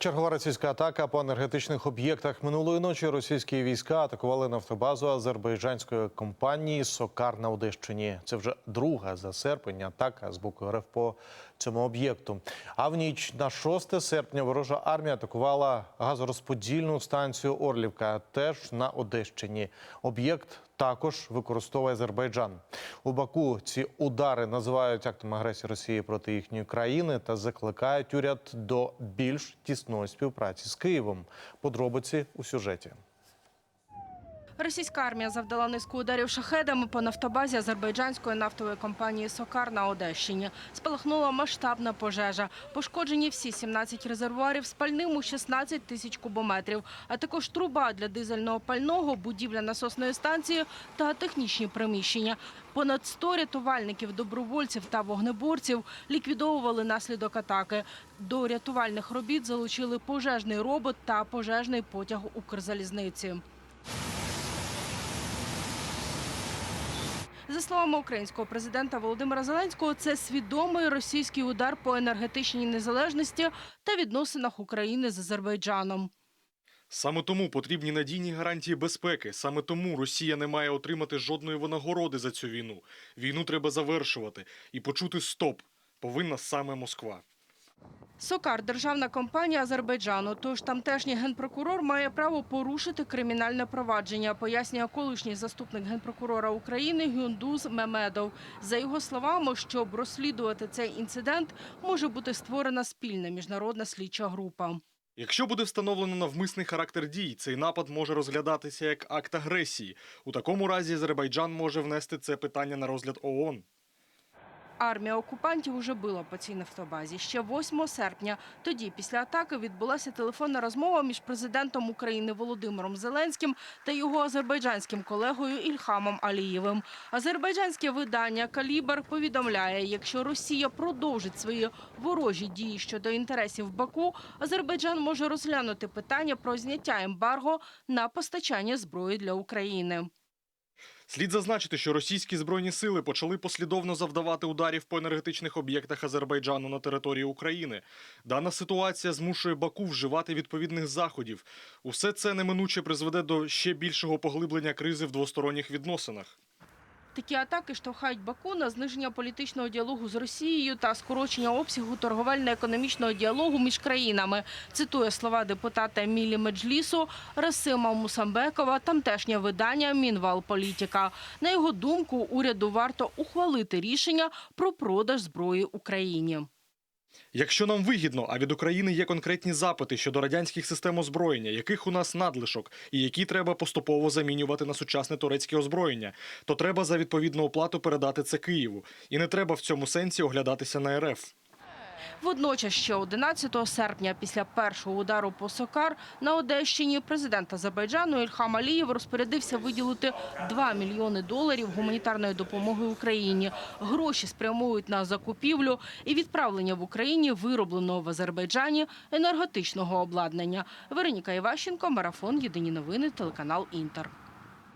Чергова російська атака по енергетичних об'єктах минулої ночі. Російські війська атакували нафтобазу азербайджанської компанії Сокар на Одещині. Це вже друга за серпень атака з боку РФ по цьому об'єкту. А в ніч на 6 серпня ворожа армія атакувала газорозподільну станцію Орлівка, теж на Одещині. Об'єкт також використовує Азербайджан. У Баку ці удари називають актом агресії Росії проти їхньої країни та закликають уряд до більш тісної співпраці з Києвом. Подробиці у сюжеті. Російська армія завдала низку ударів шахедами по нафтобазі азербайджанської нафтової компанії «Сокар» на Одещині. Спалахнула масштабна пожежа. Пошкоджені всі 17 резервуарів з пальним у 16 тисяч кубометрів, а також труба для дизельного пального, будівля насосної станції та технічні приміщення. Понад 100 рятувальників, добровольців та вогнеборців ліквідовували наслідок атаки. До рятувальних робіт залучили пожежний робот та пожежний потяг Укрзалізниці. За словами українського президента Володимира Зеленського, це свідомий російський удар по енергетичній незалежності та відносинах України з Азербайджаном. Саме тому потрібні надійні гарантії безпеки. Саме тому Росія не має отримати жодної винагороди за цю війну. Війну треба завершувати і почути стоп. Повинна саме Москва. Сокар державна компанія Азербайджану. Тож тамтешній генпрокурор має право порушити кримінальне провадження, пояснює колишній заступник генпрокурора України Гюндуз Мемедов. За його словами, щоб розслідувати цей інцидент, може бути створена спільна міжнародна слідча група. Якщо буде встановлено навмисний характер дій, цей напад може розглядатися як акт агресії. У такому разі Азербайджан може внести це питання на розгляд ООН. Армія окупантів уже била по цій нафтобазі ще 8 серпня. Тоді, після атаки, відбулася телефонна розмова між президентом України Володимиром Зеленським та його азербайджанським колегою Ільхамом Алієвим. Азербайджанське видання Калібр повідомляє, якщо Росія продовжить свої ворожі дії щодо інтересів Баку, Азербайджан може розглянути питання про зняття ембарго на постачання зброї для України. Слід зазначити, що російські збройні сили почали послідовно завдавати ударів по енергетичних об'єктах Азербайджану на території України. Дана ситуація змушує Баку вживати відповідних заходів. Усе це неминуче призведе до ще більшого поглиблення кризи в двосторонніх відносинах. Такі атаки штовхають Баку на зниження політичного діалогу з Росією та скорочення обсягу торговельно-економічного діалогу між країнами. Цитує слова депутата Мілі Меджлісу Расима Мусамбекова, тамтешнє видання Мінвалполітіка. На його думку, уряду варто ухвалити рішення про продаж зброї Україні. Якщо нам вигідно, а від України є конкретні запити щодо радянських систем озброєння, яких у нас надлишок, і які треба поступово замінювати на сучасне турецьке озброєння, то треба за відповідну оплату передати це Києву. І не треба в цьому сенсі оглядатися на РФ. Водночас, ще 11 серпня, після першого удару по Сокар на Одещині, президент Азербайджану Ільхам Алієв розпорядився виділити 2 мільйони доларів гуманітарної допомоги Україні. Гроші спрямують на закупівлю і відправлення в Україні виробленого в Азербайджані енергетичного обладнання. Вероніка Іващенко, марафон. Єдині новини, телеканал Інтер.